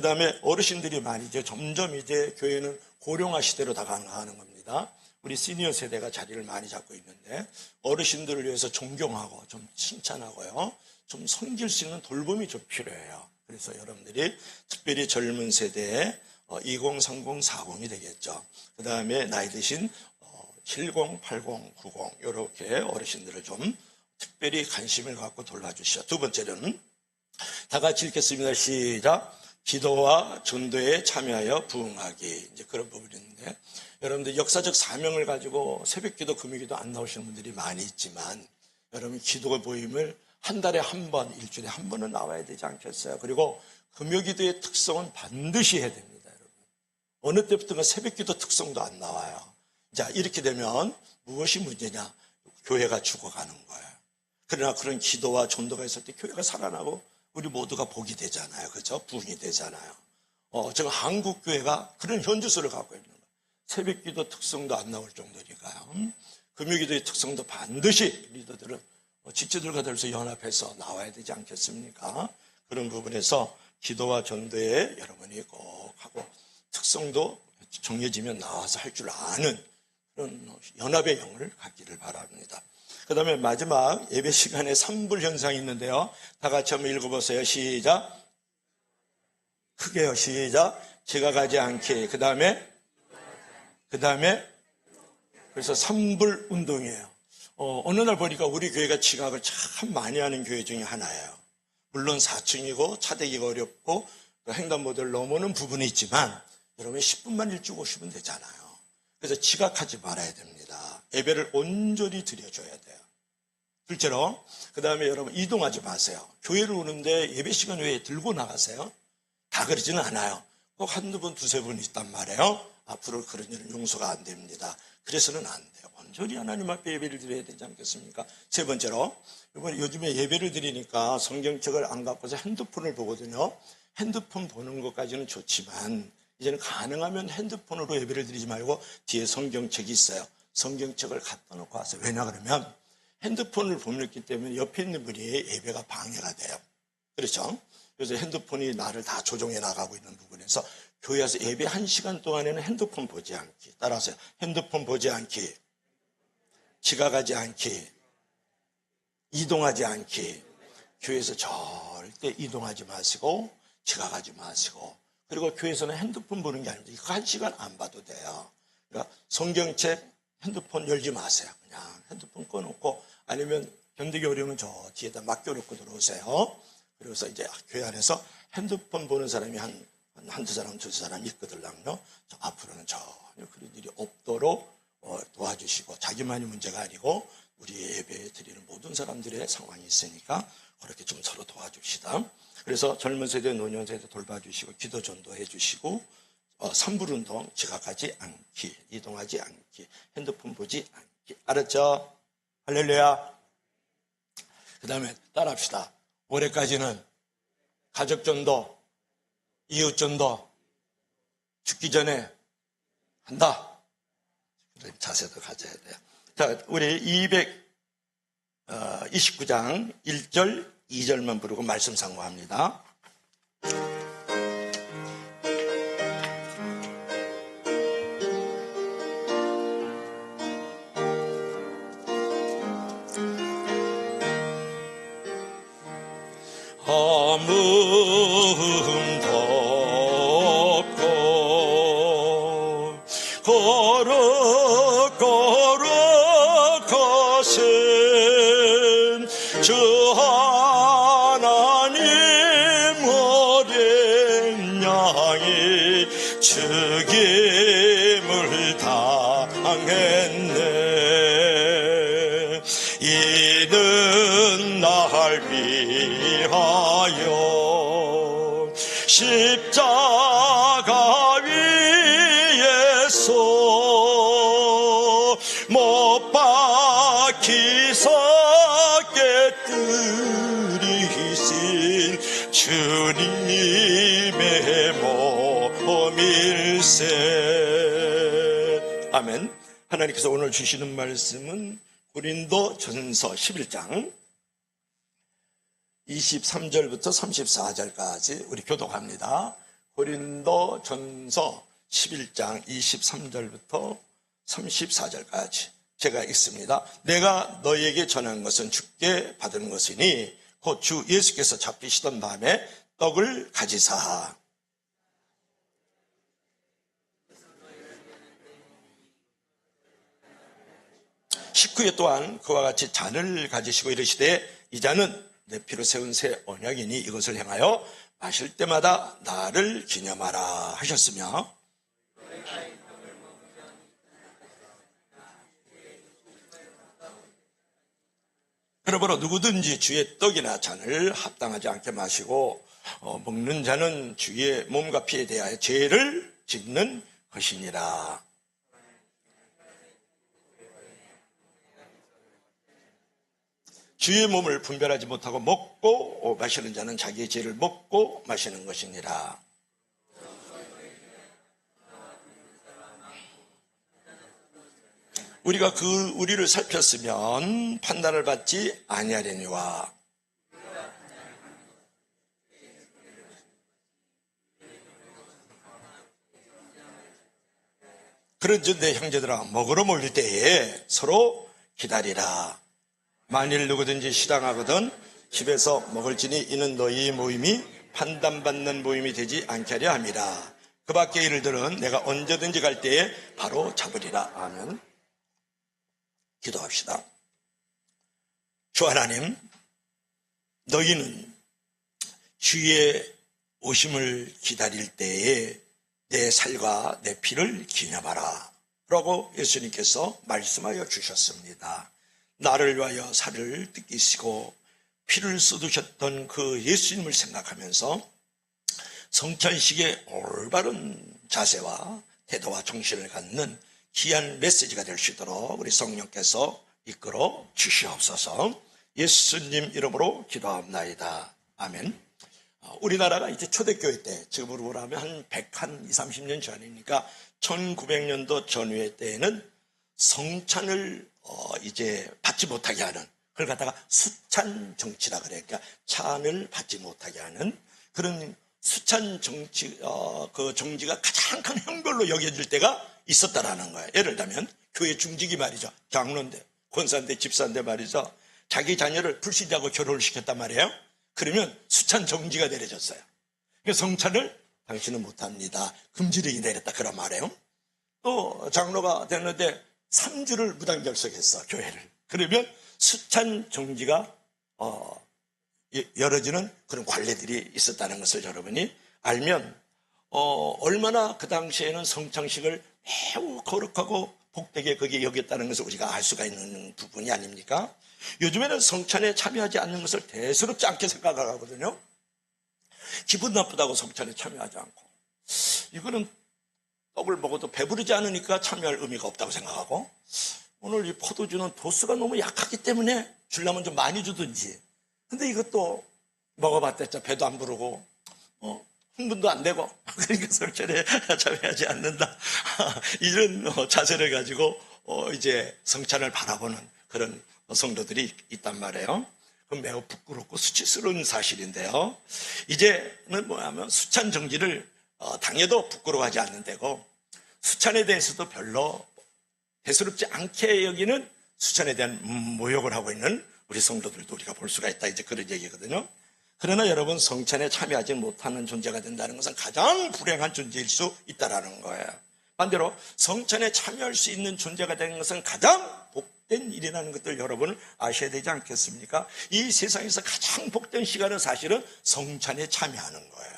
그 다음에 어르신들이 많이 이제 점점 이제 교회는 고령화 시대로 다가가는 겁니다. 우리 시니어 세대가 자리를 많이 잡고 있는데 어르신들을 위해서 존경하고 좀 칭찬하고요. 좀 섬길 수 있는 돌봄이 좀 필요해요. 그래서 여러분들이 특별히 젊은 세대에 2030, 40이 되겠죠. 그 다음에 나이 드신 70, 80, 90 이렇게 어르신들을 좀 특별히 관심을 갖고 돌봐주시죠. 두 번째는 다 같이 읽겠습니다. 시작. 기도와 전도에 참여하여 부응하기. 이제 그런 부분인데 여러분들 역사적 사명을 가지고 새벽 기도, 금요 기도 안 나오시는 분들이 많이 있지만 여러분 기도의 모임을 한 달에 한 번, 일주일에 한 번은 나와야 되지 않겠어요? 그리고 금요 기도의 특성은 반드시 해야 됩니다, 여러분. 어느 때부터가 새벽 기도 특성도 안 나와요. 자, 이렇게 되면 무엇이 문제냐? 교회가 죽어가는 거예요. 그러나 그런 기도와 전도가 있을 때 교회가 살아나고 우리 모두가 복이 되잖아요. 그죠? 부흥이 되잖아요. 어, 지금 한국 교회가 그런 현주소를 갖고 있는 거예요. 새벽 기도 특성도 안 나올 정도니까요. 음? 금요 기도의 특성도 반드시 리더들은 직제들과 더불어서 연합해서 나와야 되지 않겠습니까? 그런 부분에서 기도와 전도에 여러분이 꼭 하고 특성도 정해지면 나와서 할 줄 아는 그런 연합의 영을 갖기를 바랍니다. 그 다음에 마지막 예배 시간에 삼불 현상이 있는데요. 다 같이 한번 읽어보세요. 시작. 크게요. 시작. 제가 가지 않게. 그 다음에, 그 다음에, 그래서 삼불 운동이에요. 어, 느 날 보니까 우리 교회가 지각을 참 많이 하는 교회 중에 하나예요. 물론 4층이고 차대기가 어렵고 횡단보도를 넘어는 부분이 있지만 여러분이 10분만 일찍 오시면 되잖아요. 그래서 지각하지 말아야 됩니다. 예배를 온전히 드려줘야 돼요. 둘째로 그 다음에 여러분 이동하지 마세요. 교회를 오는데 예배 시간 외에 들고 나가세요. 다 그러지는 않아요. 꼭 한두 번, 두세 번 있단 말이에요. 앞으로 그런 일은 용서가 안 됩니다. 그래서는 안 돼요. 온전히 하나님 앞에 예배를 드려야 되지 않겠습니까? 세 번째로 이번 요즘에 예배를 드리니까 성경책을 안 갖고서 핸드폰을 보거든요. 핸드폰 보는 것까지는 좋지만 이제는 가능하면 핸드폰으로 예배를 드리지 말고 뒤에 성경책이 있어요. 성경책을 갖다 놓고 왔어요. 왜냐 그러면 핸드폰을 보냈기 때문에 옆에 있는 분이 예배가 방해가 돼요. 그렇죠? 그래서 핸드폰이 나를 다 조종해 나가고 있는 부분에서 교회에서 예배 한 시간 동안에는 핸드폰 보지 않기. 따라서 핸드폰 보지 않기. 지각하지 않기. 이동하지 않기. 교회에서 절대 이동하지 마시고 지각하지 마시고 그리고 교회에서는 핸드폰 보는 게 아닙니다. 이거 한 시간 안 봐도 돼요. 그러니까 성경책 핸드폰 열지 마세요. 그냥 핸드폰 꺼놓고 아니면 견디기 어려우면 저 뒤에다 맡겨놓고 들어오세요. 그래서 이제 교회 안에서 핸드폰 보는 사람이 한, 한 두 사람, 두세 사람 있거든요. 앞으로는 전혀 그런 일이 없도록 어, 도와주시고 자기만이 문제가 아니고 우리 예배 드리는 모든 사람들의 상황이 있으니까 그렇게 좀 서로 도와줍시다. 그래서 젊은 세대, 노년 세대 돌봐주시고 기도 전도해 주시고 어, 산불 운동 지각하지 않기, 이동하지 않기, 핸드폰 보지 않기. 알았죠? 할렐루야. 그 다음에 따라합시다. 올해까지는 가족 전도, 이웃 전도 죽기 전에 한다. 자세도 가져야 돼요. 자, 우리 229장 1절, 2절만 부르고 말씀 상고합니다. 박히사 깨뜨리신 주님의 몸일세. 아멘. 하나님께서 오늘 주시는 말씀은 고린도 전서 11장 23절부터 34절까지 우리 교독합니다. 고린도 전서 11장 23절부터 34절까지 제가 읽습니다. 내가 너희에게 전한 것은 주께 받은 것이니 곧 주 예수께서 잡히시던 밤에 떡을 가지사 식후에 또한 그와 같이 잔을 가지시고 이르시되 이 잔은 내 피로 세운 새 언약이니 이것을 행하여 마실 때마다 나를 기념하라 하셨으며 그러므로 누구든지 주의 떡이나 잔을 합당하지 않게 마시고 어, 먹는 자는 주의 몸과 피에 대하여 죄를 짓는 것이니라. 주의 몸을 분별하지 못하고 먹고 마시는 자는 자기의 죄를 먹고 마시는 것이니라. 우리가 그 우리를 살폈으면 판단을 받지 아니하려니와 그런즉 내 형제들아 먹으러 몰릴 때에 서로 기다리라. 만일 누구든지 시당하거든 집에서 먹을지니 이는 너희 모임이 판단받는 모임이 되지 않게 하려 함이라. 그 밖에 일들은 내가 언제든지 갈 때에 바로 잡으리라. 아멘. 기도합시다. 주 하나님, 너희는 주의 오심을 기다릴 때에 내 살과 내 피를 기념하라. 라고 예수님께서 말씀하여 주셨습니다. 나를 위하여 살을 뜯기시고 피를 쏟으셨던 그 예수님을 생각하면서 성찬식의 올바른 자세와 태도와 정신을 갖는 귀한 메시지가 될 수 있도록 우리 성령께서 이끌어 주시옵소서 예수님 이름으로 기도합나이다. 아멘. 어, 우리나라가 이제 초대교회 때, 지금으로 보라면 한 100, 한 2, 30년 전이니까 1900년도 전후의 때에는 성찬을 어, 이제 받지 못하게 하는 그걸 갖다가 수찬 정치라 그래. 그러니까 찬을 받지 못하게 하는 그런 수찬 정치, 어, 그 정지가 가장 큰 형벌로 여겨질 때가 있었다라는 거예요. 예를 들면 교회 중직이 말이죠. 장로인데, 권사인데, 집사인데 말이죠. 자기 자녀를 불신자하고 결혼을 시켰단 말이에요. 그러면 수찬 정지가 내려졌어요. 그러니까 성찬을 당신은 못합니다. 금지령이 내렸다 그런 말이에요. 또 장로가 됐는데 3주를 무단결석했어 교회를. 그러면 수찬 정지가 어, 열어지는 그런 관례들이 있었다는 것을 여러분이 알면 어, 얼마나 그 당시에는 성창식을 매우 거룩하고 복되게 거기에 여겼다는 것을 우리가 알 수가 있는 부분이 아닙니까? 요즘에는 성찬에 참여하지 않는 것을 대수롭지 않게 생각하거든요. 기분 나쁘다고 성찬에 참여하지 않고. 이거는 떡을 먹어도 배부르지 않으니까 참여할 의미가 없다고 생각하고 오늘 이 포도주는 도수가 너무 약하기 때문에 주려면 좀 많이 주든지 근데 이것도 먹어봤자 배도 안 부르고 어, 흥 분도 안 되고 그러니까 성찬에 참여하지 않는다 이런 어, 자세를 가지고 어, 이제 성찬을 바라보는 그런 성도들이 있단 말이에요. 그건 매우 부끄럽고 수치스러운 사실인데요. 이제는 뭐냐면 수찬 정지를 어, 당해도 부끄러워하지 않는 데고 수찬에 대해서도 별로 대수롭지 않게 여기는 수찬에 대한 모욕을 하고 있는 우리 성도들도 우리가 볼 수가 있다. 이제 그런 얘기거든요. 그러나 여러분 성찬에 참여하지 못하는 존재가 된다는 것은 가장 불행한 존재일 수 있다라는 거예요. 반대로 성찬에 참여할 수 있는 존재가 되는 것은 가장 복된 일이라는 것들 여러분 아셔야 되지 않겠습니까? 이 세상에서 가장 복된 시간은 사실은 성찬에 참여하는 거예요.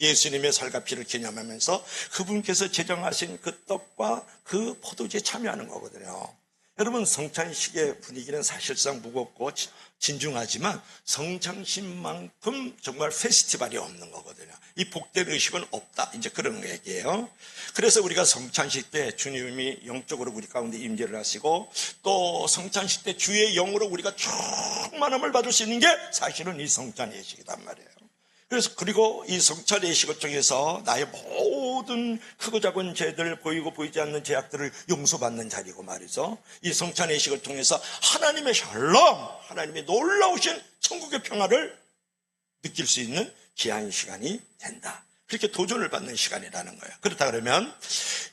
예수님의 살과 피를 기념하면서 그분께서 제정하신 그 떡과 그 포도주에 참여하는 거거든요. 여러분 성찬식의 분위기는 사실상 무겁고 진중하지만 성찬식만큼 정말 페스티벌이 없는 거거든요. 이 복된 의식은 없다. 이제 그런 얘기예요. 그래서 우리가 성찬식 때 주님이 영적으로 우리 가운데 임재를 하시고 또 성찬식 때 주의 영으로 우리가 충만함을 받을 수 있는 게 사실은 이 성찬 예식이란 말이에요. 그래서 그리고 이 성찬 예식을 통해서 나의 모든 크고 작은 죄들 보이고 보이지 않는 죄악들을 용서받는 자리고 말이죠. 이 성찬 예식을 통해서 하나님의 샬롬, 하나님의 놀라우신 천국의 평화를 느낄 수 있는 귀한 시간이 된다. 그렇게 도전을 받는 시간이라는 거예요. 그렇다 그러면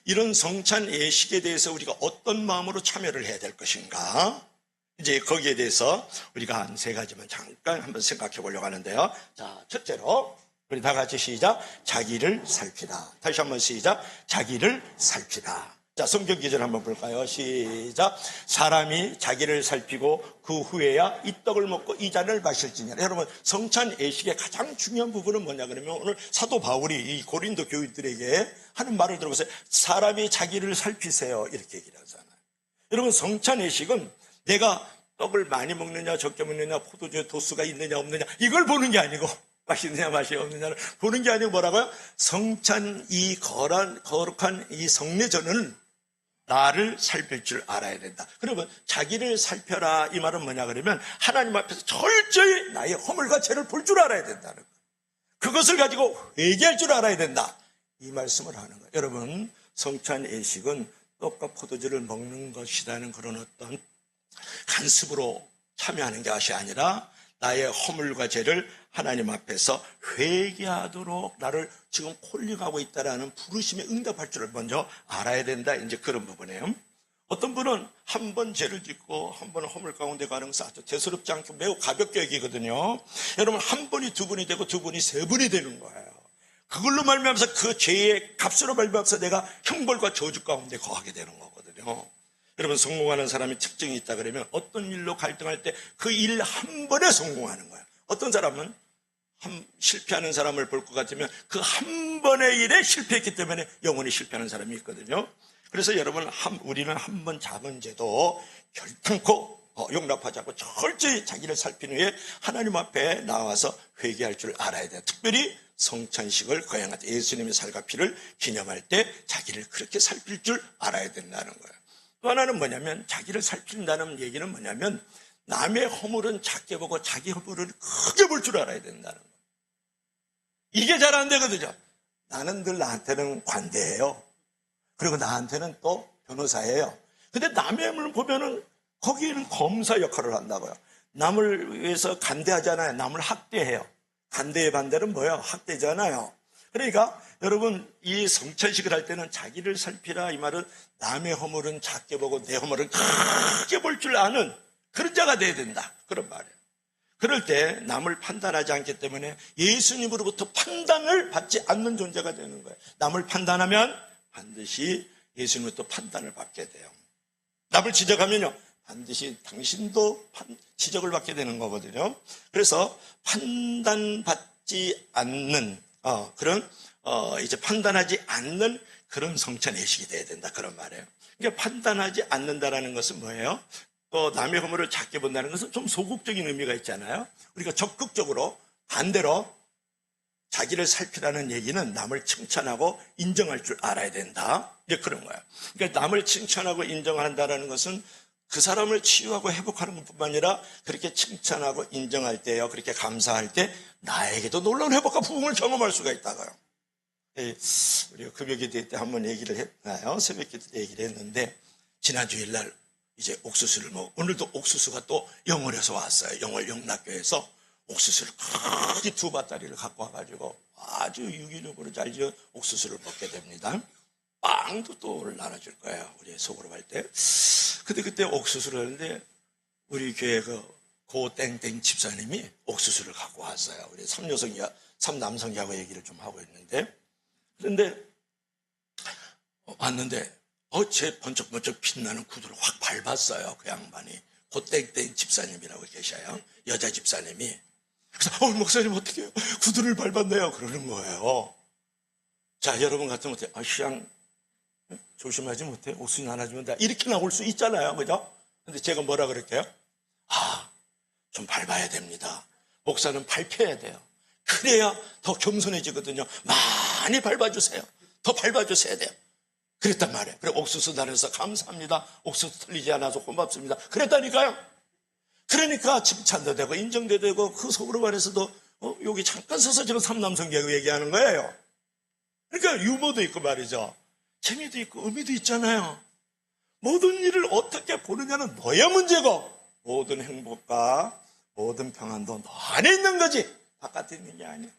이런 성찬 예식에 대해서 우리가 어떤 마음으로 참여를 해야 될 것인가? 이제 거기에 대해서 우리가 한 세 가지만 잠깐 한번 생각해 보려고 하는데요. 자, 첫째로 우리 다 같이 시작. 자기를 살피다. 다시 한번 시작. 자기를 살피다. 자, 성경 기절 한번 볼까요? 시작. 사람이 자기를 살피고 그 후에야 이 떡을 먹고 이 잔을 마실지냐. 여러분, 성찬 예식의 가장 중요한 부분은 뭐냐 그러면 오늘 사도 바울이 이 고린도 교인들에게 하는 말을 들어보세요. 사람이 자기를 살피세요. 이렇게 얘기를 하잖아요. 여러분, 성찬 예식은 내가 떡을 많이 먹느냐, 적게 먹느냐, 포도주에 도수가 있느냐, 없느냐, 이걸 보는 게 아니고, 맛있느냐, 맛이 없느냐를 보는 게 아니고 뭐라고요? 성찬 이 거란, 거룩한 이 성례전은 나를 살필 줄 알아야 된다. 그러면 자기를 살펴라 이 말은 뭐냐 그러면 하나님 앞에서 철저히 나의 허물과 죄를 볼 줄 알아야 된다는 거예요. 그것을 가지고 회개할 줄 알아야 된다. 이 말씀을 하는 거예요. 여러분 성찬 예식은 떡과 포도주를 먹는 것이라는 그런 어떤 간습으로 참여하는 것이 아니라 나의 허물과 죄를 하나님 앞에서 회개하도록 나를 지금 콜링하고 있다라는 부르심에 응답할 줄을 먼저 알아야 된다. 이제 그런 부분이에요. 어떤 분은 한 번 죄를 짓고 한 번은 허물 가운데 가는 것은 아주 대수롭지 않게 매우 가볍게 여기거든요. 여러분 한 번이 두 번이 되고 두 번이 세 번이 되는 거예요. 그걸로 말미암아서 그 죄의 값으로 말미암아서 내가 형벌과 저주 가운데 거하게 되는 거거든요. 여러분 성공하는 사람이 특징이 있다 그러면 어떤 일로 갈등할 때 그 일 한 번에 성공하는 거예요. 어떤 사람은 한, 실패하는 사람을 볼 것 같으면 그 한 번의 일에 실패했기 때문에 영원히 실패하는 사람이 있거든요. 그래서 여러분 한, 우리는 한 번 작은 죄도 결탄코 어, 용납하지 않고 철저히 자기를 살핀 후에 하나님 앞에 나와서 회개할 줄 알아야 돼요. 특별히 성찬식을 거행할 때 예수님의 살과 피를 기념할 때 자기를 그렇게 살필 줄 알아야 된다는 거예요. 또 하나는 뭐냐면 자기를 살핀다는 얘기는 뭐냐면 남의 허물은 작게 보고 자기 허물은 크게 볼 줄 알아야 된다는 거예요. 이게 잘 안 되거든요. 나는 늘 나한테는 관대해요. 그리고 나한테는 또 변호사예요. 근데 남의 허물을 보면은 거기에는 검사 역할을 한다고요. 남을 위해서 간대하잖아요. 남을 학대해요. 간대의 반대는 뭐예요? 학대잖아요. 그러니까 여러분 이 성찬식을 할 때는 자기를 살피라 이 말은 남의 허물은 작게 보고 내 허물은 크게 볼 줄 아는 그런 자가 돼야 된다. 그런 말이에요. 그럴 때 남을 판단하지 않기 때문에 예수님으로부터 판단을 받지 않는 존재가 되는 거예요. 남을 판단하면 반드시 예수님으로부터 판단을 받게 돼요. 남을 지적하면요. 반드시 당신도 지적을 받게 되는 거거든요. 그래서 판단받지 않는 어, 그런 어, 이제 판단하지 않는 그런 성찬 예식이 돼야 된다 그런 말이에요. 그러니까 판단하지 않는다라는 것은 뭐예요? 또 남의 허물을 작게 본다는 것은 좀 소극적인 의미가 있잖아요. 우리가 적극적으로 반대로 자기를 살피라는 얘기는 남을 칭찬하고 인정할 줄 알아야 된다. 이제 그런 거야. 그러니까 남을 칭찬하고 인정한다라는 것은 그 사람을 치유하고 회복하는 것뿐만 아니라 그렇게 칭찬하고 인정할 때요. 그렇게 감사할 때 나에게도 놀라운 회복과 부흥을 경험할 수가 있다고요. 예, 우리가 금요기 때 한번 얘기를 했나요? 새벽 기도 때 얘기를 했는데 지난 주일날 이제 옥수수를 먹 오늘도 옥수수가 또 영월에서 왔어요. 영월 영락교에서 옥수수를 크게 두 바다리를 갖고 와가지고 아주 유기적으로 잘 지은 옥수수를 먹게 됩니다. 빵도 또 나눠줄 거예요. 우리 속으로 갈 때. 근데 그때 옥수수를 하는데 우리 교회 그 고땡땡 집사님이 옥수수를 갖고 왔어요. 우리 삼여성이야, 삼남성이하고 얘기를 좀 하고 있는데. 그런데 왔는데 어제 번쩍번쩍 빛나는 구두를 확 밟았어요. 그 양반이. 고땡땡 집사님이라고 계셔요. 여자 집사님이. 그래서 어 목사님 어떻게 해요? 구두를 밟았네요. 그러는 거예요. 자 여러분 같으면 어때요? 아 시양 조심하지 못해. 옥수수 나눠주면 다 이렇게 나올 수 있잖아요. 그죠? 근데 제가 뭐라 그럴게요? 아, 좀 밟아야 됩니다. 목사는 밟혀야 돼요. 그래야 더 겸손해지거든요. 많이 밟아주세요. 더 밟아주셔야 돼요. 그랬단 말이에요. 그래, 옥수수 나눠서 감사합니다. 옥수수 틀리지 않아서 고맙습니다. 그랬다니까요. 그러니까 칭찬도 되고, 인정도 되고, 그 속으로 말해서도, 어, 여기 잠깐 서서 지금 삼남성계고 얘기하는 거예요. 그러니까 유머도 있고 말이죠. 재미도 있고 의미도 있잖아요. 모든 일을 어떻게 보느냐는 너의 문제고 모든 행복과 모든 평안도 너 안에 있는 거지 바깥에 있는 게 아니야.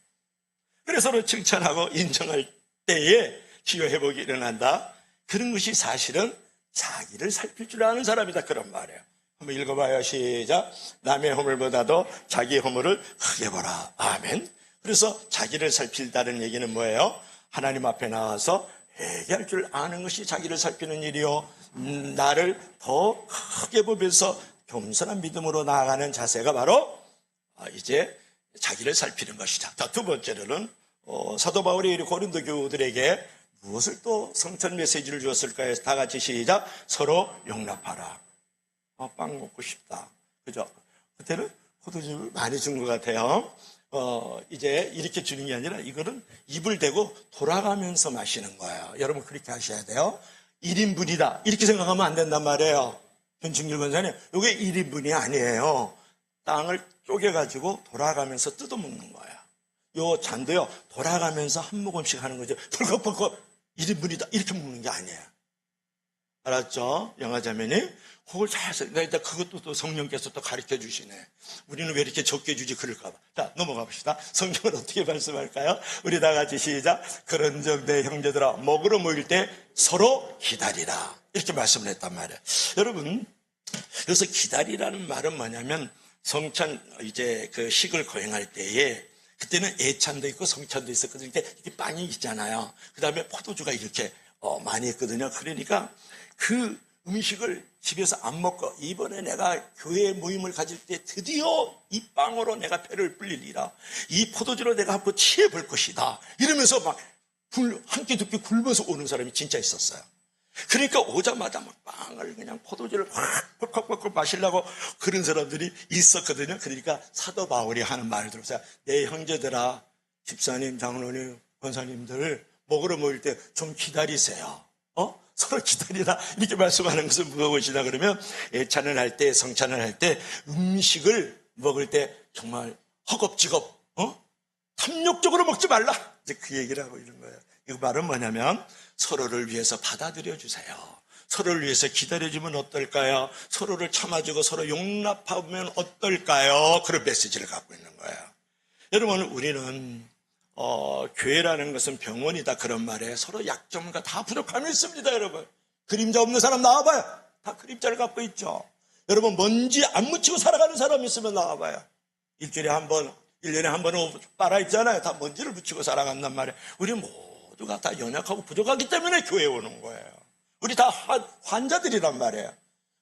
그래서 서로 칭찬하고 인정할 때에 치유 회복이 일어난다. 그런 것이 사실은 자기를 살필 줄 아는 사람이다. 그런 말이에요. 한번 읽어봐요. 시작. 남의 허물보다도 자기 허물을 크게 보라. 아멘. 그래서 자기를 살필다는 얘기는 뭐예요? 하나님 앞에 나와서 회개할 줄 아는 것이 자기를 살피는 일이요. 음, 나를 더 크게 보면서 겸손한 믿음으로 나아가는 자세가 바로 아, 이제 자기를 살피는 것이다. 자, 두 번째로는 어, 사도 바울이 고린도 교우들에게 무엇을 또 성천 메시지를 주었을까요? 다 같이 시작. 서로 용납하라. 아, 빵 먹고 싶다. 그죠? 그때는 포도즙을 많이 준 것 같아요. 어, 이제 이렇게 주는 게 아니라 이거는 입을 대고 돌아가면서 마시는 거예요. 여러분 그렇게 하셔야 돼요. 1인분이다. 이렇게 생각하면 안 된단 말이에요. 변충길 권사님, 이게 1인분이 아니에요. 땅을 쪼개가지고 돌아가면서 뜯어먹는 거예요. 요 잔도요, 돌아가면서 한 모금씩 하는 거죠. 벌컥벌컥 1인분이다. 이렇게 먹는 게 아니에요. 알았죠? 영화자매니? 그걸 잘 써. 그러니까 그것도 또 성령께서 또 가르쳐 주시네. 우리는 왜 이렇게 적게 주지 그럴까봐. 자, 넘어가 봅시다. 성경은 어떻게 말씀할까요? 우리 다 같이 시작. 그런 적내 형제들아, 먹으러 모일 때 서로 기다리라. 이렇게 말씀을 했단 말이에요. 여러분, 그래서 기다리라는 말은 뭐냐면 성찬 이제 그 식을 거행할 때에 그때는 애찬도 있고 성찬도 있었거든요. 이렇게 빵이 있잖아요. 그 다음에 포도주가 이렇게 어, 많이 있거든요. 그러니까 그 음식을 집에서 안 먹고 이번에 내가 교회 모임을 가질 때 드디어 이 빵으로 내가 배를 불리리라. 이 포도주로 내가 한번 취해 볼 것이다. 이러면서 막한끼 두끼 굶어서 오는 사람이 진짜 있었어요. 그러니까 오자마자 막 빵을 그냥 포도주를 확 퍽퍽퍽 마시려고 그런 사람들이 있었거든요. 그러니까 사도 바울이 하는 말을 들으세요. 내 형제들아, 집사님, 장로님, 권사님들 먹으러 모일 때 좀 기다리세요. 어? 서로 기다리라. 이렇게 말씀하는 것은 무엇이다 그러면 예찬을 할 때, 성찬을 할 때 음식을 먹을 때 정말 허겁지겁, 어? 탐욕적으로 먹지 말라. 이제 그 얘기를 하고 있는 거예요. 이거 말은 뭐냐면 서로를 위해서 받아들여 주세요. 서로를 위해서 기다려주면 어떨까요? 서로를 참아주고 서로 용납하면 어떨까요? 그런 메시지를 갖고 있는 거예요. 여러분, 우리는 어, 교회라는 것은 병원이다 그런 말에 서로 약점과 다 부족함이 있습니다, 여러분. 그림자 없는 사람 나와봐요. 다 그림자를 갖고 있죠. 여러분, 먼지 안 묻히고 살아가는 사람 있으면 나와봐요. 일주일에 한 번, 일년에 한 번은 빨아 입잖아요. 다 먼지를 묻히고 살아간단 말이에요. 우리 모두가 다 연약하고 부족하기 때문에 교회에 오는 거예요. 우리 다 환자들이란 말이에요.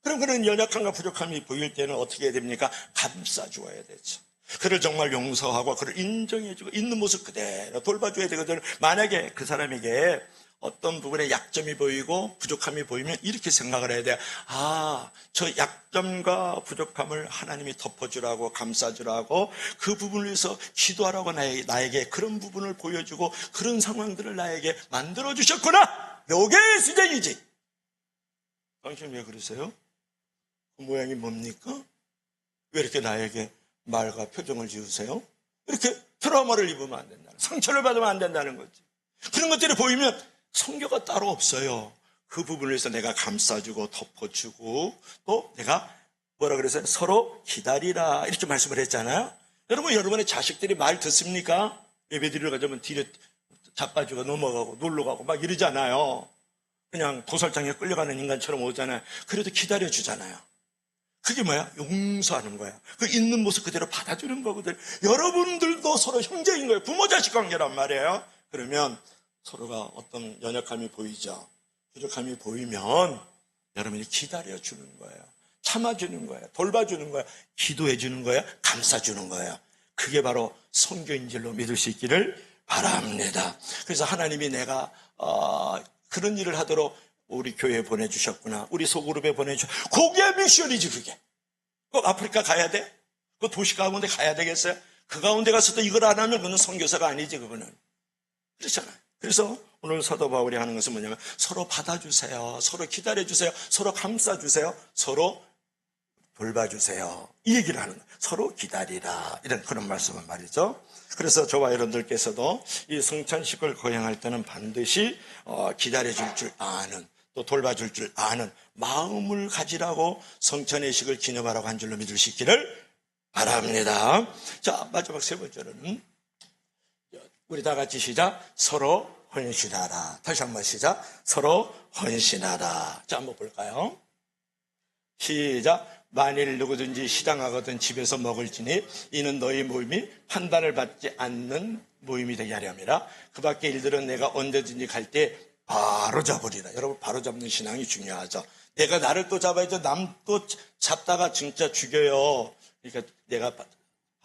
그럼 그런 연약함과 부족함이 보일 때는 어떻게 해야 됩니까? 감싸주어야 되죠. 그를 정말 용서하고 그를 인정해주고 있는 모습 그대로 돌봐줘야 되거든요. 만약에 그 사람에게 어떤 부분에 약점이 보이고 부족함이 보이면 이렇게 생각을 해야 돼요. 아, 저 약점과 부족함을 하나님이 덮어주라고 감싸주라고 그 부분을 위해서 기도하라고 나에게 그런 부분을 보여주고 그런 상황들을 나에게 만들어 주셨구나! 요게 수쟁이지! 당신 왜 그러세요? 그 모양이 뭡니까? 왜 이렇게 나에게 말과 표정을 지으세요? 이렇게 트라우마를 입으면 안 된다는, 상처를 받으면 안 된다는 거지. 그런 것들이 보이면 성교가 따로 없어요. 그 부분을 위해서 내가 감싸주고 덮어주고 또 내가 뭐라 그랬어요? 서로 기다리라 이렇게 말씀을 했잖아요. 여러분 여러분의 자식들이 말 듣습니까? 예배드리러 가자면 뒤로 자빠지고 넘어가고 놀러 가고 막 이러잖아요. 그냥 도살장에 끌려가는 인간처럼 오잖아요. 그래도 기다려주잖아요. 그게 뭐야? 용서하는 거야. 그 있는 모습 그대로 받아주는 거거든. 여러분들도 서로 형제인 거예요. 부모 자식 관계란 말이에요. 그러면 서로가 어떤 연약함이 보이죠. 부족함이 보이면 여러분이 기다려주는 거예요. 참아주는 거예요. 돌봐주는 거예요. 기도해주는 거예요. 감싸주는 거예요. 그게 바로 성교인 줄로 믿을 수 있기를 바랍니다. 그래서 하나님이 내가 어, 그런 일을 하도록 우리 교회에 보내주셨구나. 우리 소그룹에 보내주셨. 그게 미션이지 그게. 꼭 아프리카 가야 돼? 그 도시 가운데 가야 되겠어요? 그 가운데 가서도 이걸 안 하면 그는 성교사가 아니지 그거는. 그렇잖아요. 그래서 오늘 사도 바울이 하는 것은 뭐냐면 서로 받아주세요. 서로 기다려주세요. 서로 감싸주세요. 서로 돌봐주세요. 이 얘기를 하는 거예요. 서로 기다리라. 이런 그런 말씀은 말이죠. 그래서 저와 여러분들께서도 이 성찬식을 거행할 때는 반드시 어, 기다려줄 줄 아는 또 돌봐줄 줄 아는 마음을 가지라고 성찬의 식을 기념하라고 한 줄로 있기를 바랍니다. 자, 마지막 세 번째로는 우리 다 같이 시작. 서로 헌신하라. 다시 한 번 시작. 서로 헌신하라. 자, 한번 볼까요? 시작. 만일 누구든지 시장하거든 집에서 먹을지니 이는 너희 모임이 판단을 받지 않는 모임이 되게 하려 함이라. 그 밖에 일들은 내가 언제든지 갈 때 바로 잡으리라. 여러분 바로 잡는 신앙이 중요하죠. 내가 나를 또 잡아야죠. 남 또 잡다가 진짜 죽여요. 그러니까 내가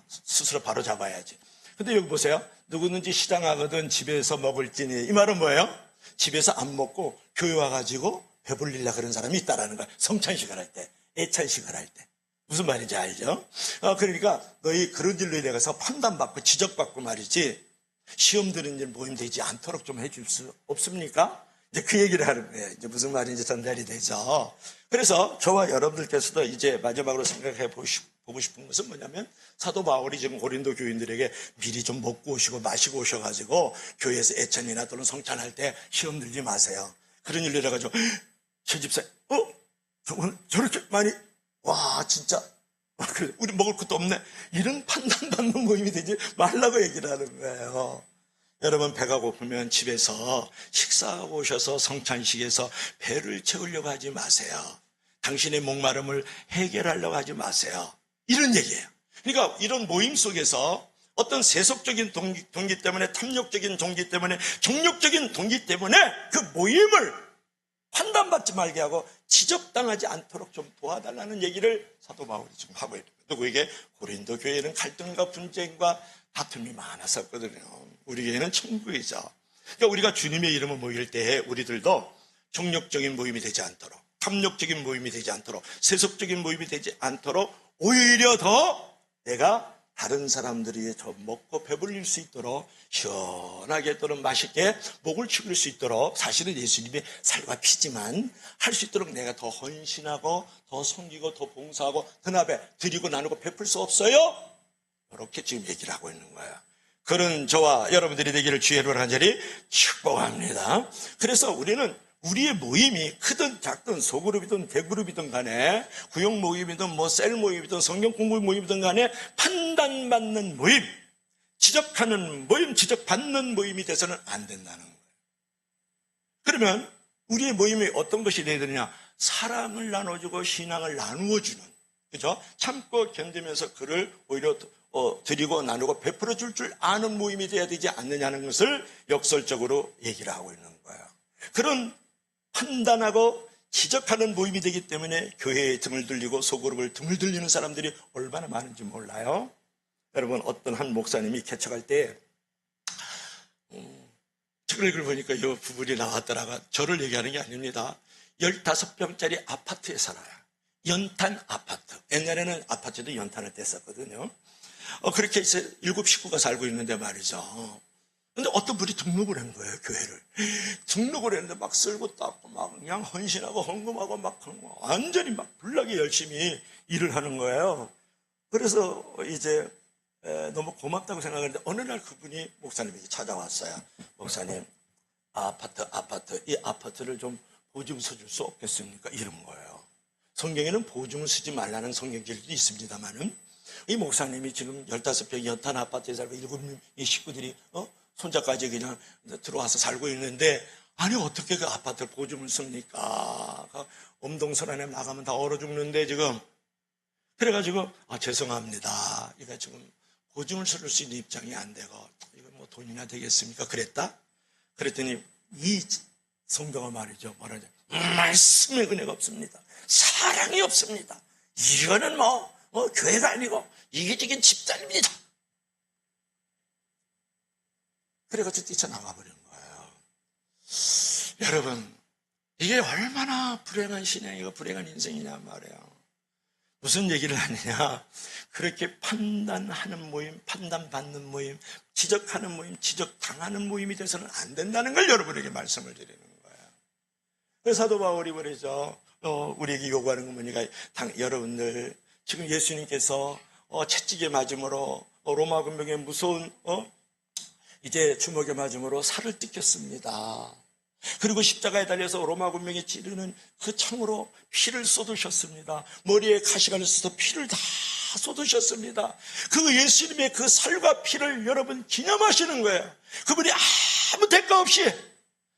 스스로 바로 잡아야지. 근데 여기 보세요. 누구든지 시장하거든 집에서 먹을지니 이 말은 뭐예요? 집에서 안 먹고 교회 와가지고 배불리려 그런 사람이 있다라는 거야. 성찬식을 할 때, 애찬식을 할 때. 무슨 말인지 알죠? 어, 그러니까 너희 그런 일로 인해 가서 판단받고 지적받고 말이지 시험 드는 일 모임 되지 않도록 좀 해줄 수 없습니까? 이제 그 얘기를 하는 거예요. 이제 무슨 말인지 전달이 되죠. 그래서 저와 여러분들께서도 이제 마지막으로 생각해 보시, 보고 싶은 것은 뭐냐면 사도 바울이 지금 고린도 교인들에게 미리 좀 먹고 오시고 마시고 오셔가지고 교회에서 애찬이나 또는 성찬할 때 시험 들지 마세요. 그런 일로 해가지고 저 집사, 어? 저건 저렇게 많이, 와, 진짜. 그래, 우리 먹을 것도 없네. 이런 판단받는 모임이 되지 말라고 얘기를 하는 거예요. 여러분 배가 고프면 집에서 식사하고 오셔서 성찬식에서 배를 채우려고 하지 마세요. 당신의 목마름을 해결하려고 하지 마세요. 이런 얘기예요. 그러니까 이런 모임 속에서 어떤 세속적인 동기, 동기 때문에 탐욕적인 동기 때문에 정욕적인 동기 때문에 그 모임을 판단받지 말게 하고 지적당하지 않도록 좀 도와달라는 얘기를 사도 바울이 지금 하고 있는 거예요. 누구에게 고린도 교회는 갈등과 분쟁과 다툼이 많았었거든요. 우리 교회는 천국이죠. 그러니까 우리가 주님의 이름을 모일 때에 우리들도 정력적인 모임이 되지 않도록 탐욕적인 모임이 되지 않도록 세속적인 모임이 되지 않도록 오히려 더 내가 다른 사람들이 저 먹고 배불릴 수 있도록 시원하게 또는 맛있게 목을 축일 수 있도록 사실은 예수님의 살과 피지만 할 수 있도록 내가 더 헌신하고 더 섬기고 더 봉사하고 드나베 드리고 나누고 베풀 수 없어요? 이렇게 지금 얘기를 하고 있는 거예요. 그런 저와 여러분들이 되기를 주의 이름으로 간절히 축복합니다. 그래서 우리는 우리의 모임이 크든 작든 소그룹이든 대그룹이든 간에 구역 모임이든 뭐 셀 모임이든 성경 공부 모임이든 간에 판단받는 모임, 지적하는 모임, 지적받는 모임이 돼서는 안 된다는 거예요. 그러면 우리의 모임이 어떤 것이 되어야 되느냐? 사랑을 나눠주고 신앙을 나누어주는, 그죠? 참고 견디면서 그를 오히려 어, 드리고 나누고 베풀어 줄 줄 아는 모임이 되어야 되지 않느냐는 것을 역설적으로 얘기를 하고 있는 거예요. 그런 판단하고 지적하는 모임이 되기 때문에 교회에 등을 들리고 소그룹을 등을 들리는 사람들이 얼마나 많은지 몰라요. 여러분 어떤 한 목사님이 개척할 때 음, 책을 읽어보니까 이 부분이 나왔더라가 저를 얘기하는 게 아닙니다. 15평짜리 아파트에 살아요. 연탄 아파트. 옛날에는 아파트도 연탄을 뗐었거든요. 어, 그렇게 해서 일곱 식구가 살고 있는데 말이죠. 근데 어떤 분이 등록을 한 거예요, 교회를. 등록을 했는데 막 쓸고 닦고 막 그냥 헌신하고 헌금하고 막 그런 거 완전히 막 불나게 열심히 일을 하는 거예요. 그래서 이제 에, 너무 고맙다고 생각했는데 어느 날 그분이 목사님에게 찾아왔어요. 목사님, 아파트, 아파트, 이 아파트를 좀 보증 서줄 수 없겠습니까? 이런 거예요. 성경에는 보증을 쓰지 말라는 성경절도 있습니다만은 이 목사님이 지금 15평 연탄 아파트에 살고 일곱 이 식구들이 어? 손자까지 그냥 들어와서 살고 있는데 아니 어떻게 그 아파트를 보증을 씁니까? 엄동설안에 나가면 다 얼어 죽는데 지금 그래가지고 아 죄송합니다. 이거 지금 보증을 쓸 수 있는 입장이 안 되고 이거 뭐 돈이나 되겠습니까? 그랬다. 그랬더니 이 성경은 말이죠. 말하자 말씀의 은혜가 없습니다. 사랑이 없습니다. 이거는 뭐 어, 교회가 아니고 이기적인 집단입니다. 그래가지고 뛰쳐나가 버린 거예요. 여러분, 이게 얼마나 불행한 신앙이고 불행한 인생이냐 말이에요. 무슨 얘기를 하느냐. 그렇게 판단하는 모임, 판단받는 모임, 지적하는 모임, 지적당하는 모임이 돼서는 안 된다는 걸 여러분에게 말씀을 드리는 거예요. 그래서 사도 바울이 말이죠. 어, 우리에게 요구하는 건 뭐니까, 당, 여러분들, 지금 예수님께서 어, 채찍에 맞음으로 어, 로마 군병의 무서운 어, 이제 주먹에 맞음으로 살을 뜯겼습니다. 그리고 십자가에 달려서 로마 군병에 찌르는 그 창으로 피를 쏟으셨습니다. 머리에 가시관을 써서 피를 다 쏟으셨습니다. 그 예수님의 그 살과 피를 여러분 기념하시는 거예요. 그분이 아무 대가 없이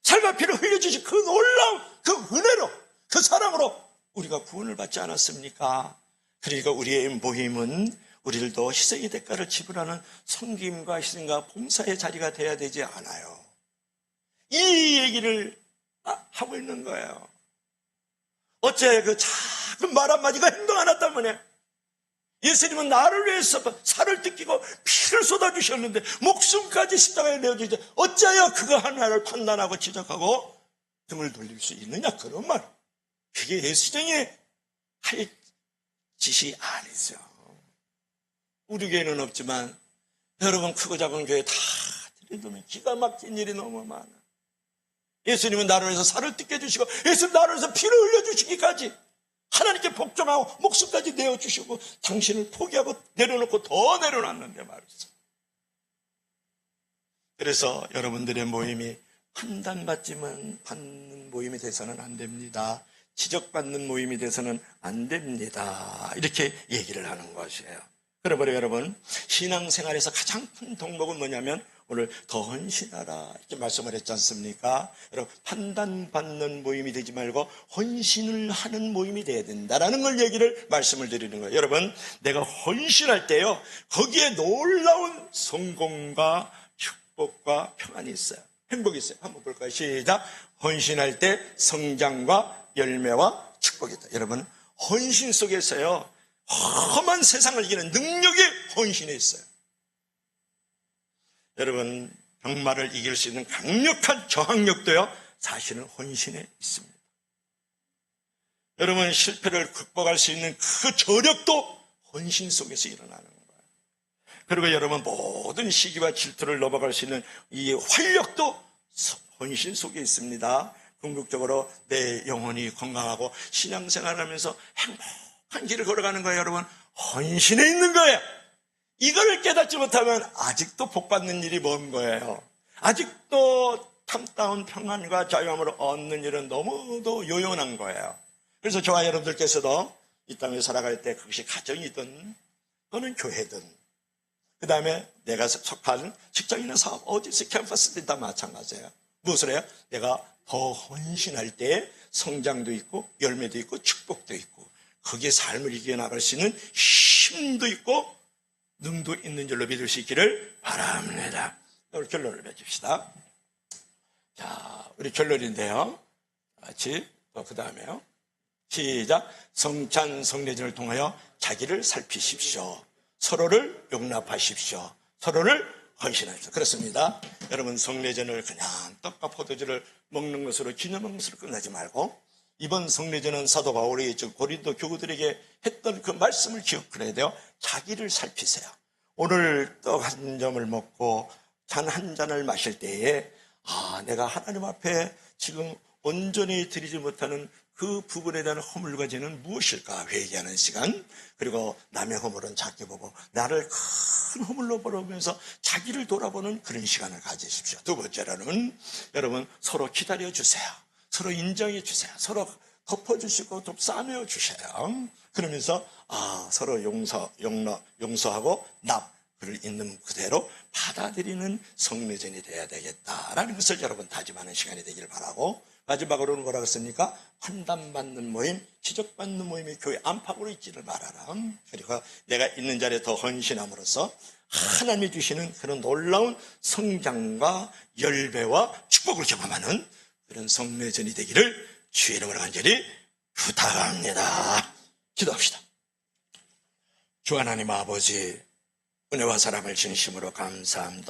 살과 피를 흘려주신 그 놀라운 그 은혜로 그 사랑으로 우리가 구원을 받지 않았습니까? 그러니까 우리의 모임은 우리들도 희생의 대가를 지불하는 섬김과 희생과 봉사의 자리가 돼야 되지 않아요. 이 얘기를 아, 하고 있는 거예요. 어째 그 작은 말 한마디가 행동 하나 때문에 예수님은 나를 위해서 살을 뜯기고 피를 쏟아주셨는데 목숨까지 십자가에 내어주지 어찌하여 그거 하나를 판단하고 지적하고 등을 돌릴 수 있느냐 그런 말 그게 예수님이 할 짓이 아니죠 우리 교회는 없지만 여러분 크고 작은 교회 다 들이두면 기가 막힌 일이 너무 많아 예수님은 나를 위해서 살을 뜯게 해주시고 예수님 나를 위해서 피를 흘려주시기까지 하나님께 복종하고 목숨까지 내어주시고 당신을 포기하고 내려놓고 더 내려놨는데 말이죠. 그래서 여러분들의 모임이 판단받지만 받는 모임이 돼서는 안 됩니다. 지적받는 모임이 돼서는 안 됩니다. 이렇게 얘기를 하는 것이에요. 그러므로 여러분 신앙생활에서 가장 큰 덕목은 뭐냐면 오늘 더 헌신하라 이렇게 말씀을 했지 않습니까? 여러분 판단받는 모임이 되지 말고 헌신을 하는 모임이 돼야 된다라는 걸 얘기를 말씀을 드리는 거예요. 여러분 내가 헌신할 때요 거기에 놀라운 성공과 축복과 평안이 있어요. 행복이 있어요. 한번 볼까요? 시작. 헌신할 때 성장과 열매와 축복이 있다. 여러분 헌신 속에서요 험한 세상을 이기는 능력이 헌신에 있어요. 여러분 병마를 이길 수 있는 강력한 저항력도요 사실은 헌신에 있습니다. 여러분 실패를 극복할 수 있는 그 저력도 헌신 속에서 일어나는 거예요. 그리고 여러분 모든 시기와 질투를 넘어갈 수 있는 이 활력도 헌신 속에 있습니다. 궁극적으로 내 영혼이 건강하고 신앙생활 하면서 행복 한 길을 걸어가는 거예요, 여러분. 헌신에 있는 거예요. 이걸 깨닫지 못하면 아직도 복받는 일이 먼 거예요. 아직도 탐다운 평안과 자유함을 얻는 일은 너무도 요연한 거예요. 그래서 저와 여러분들께서도 이 땅에 살아갈 때 그것이 가정이든 또는 교회든 그 다음에 내가 속한 직장이나 사업 어디서 캠퍼스든 다 마찬가지예요. 무엇을 해요? 내가 더 헌신할 때 성장도 있고 열매도 있고 축복도 있고 거기에 삶을 이겨나갈 수 있는 힘도 있고 능도 있는 줄로 믿을 수 있기를 바랍니다. 오늘 결론을 맺읍시다. 자, 우리 결론인데요. 같이 또그 다음에요. 시작. 성찬 성례전을 통하여 자기를 살피십시오. 서로를 용납하십시오. 서로를 헌신하십시오. 그렇습니다. 여러분 성례전을 그냥 떡과 포도주를 먹는 것으로 기념하는 것으로 끝나지 말고 이번 성례전은 사도 바울이 저 고린도 교구들에게 했던 그 말씀을 기억해야 돼요. 자기를 살피세요. 오늘 떡 한 점을 먹고 잔 한 잔을 마실 때에 아 내가 하나님 앞에 지금 온전히 드리지 못하는 그 부분에 대한 허물과 죄는 무엇일까 회개하는 시간 그리고 남의 허물은 작게 보고 나를 큰 허물로 보면서 자기를 돌아보는 그런 시간을 가지십시오. 두 번째로는 여러분 서로 기다려 주세요. 서로 인정해 주세요. 서로 덮어주시고 좀 싸매어 주셔요. 그러면서 아 서로 용서 용서 용서하고 납 그를 있는 그대로 받아들이는 성례전이 돼야 되겠다라는 것을 여러분 다짐하는 시간이 되기를 바라고 마지막으로는 뭐라고 했습니까? 판단받는 모임, 지적받는 모임이 교회 안팎으로 있지를 말아라. 그리고 내가 있는 자리에 더 헌신함으로써 하나님이 주시는 그런 놀라운 성장과 열배와 축복을 경험하는 그런 성례전이 되기를 주의 이름으로 간절히 부탁합니다. 기도합시다. 주 하나님 아버지 은혜와 사랑을 진심으로 감사합니다.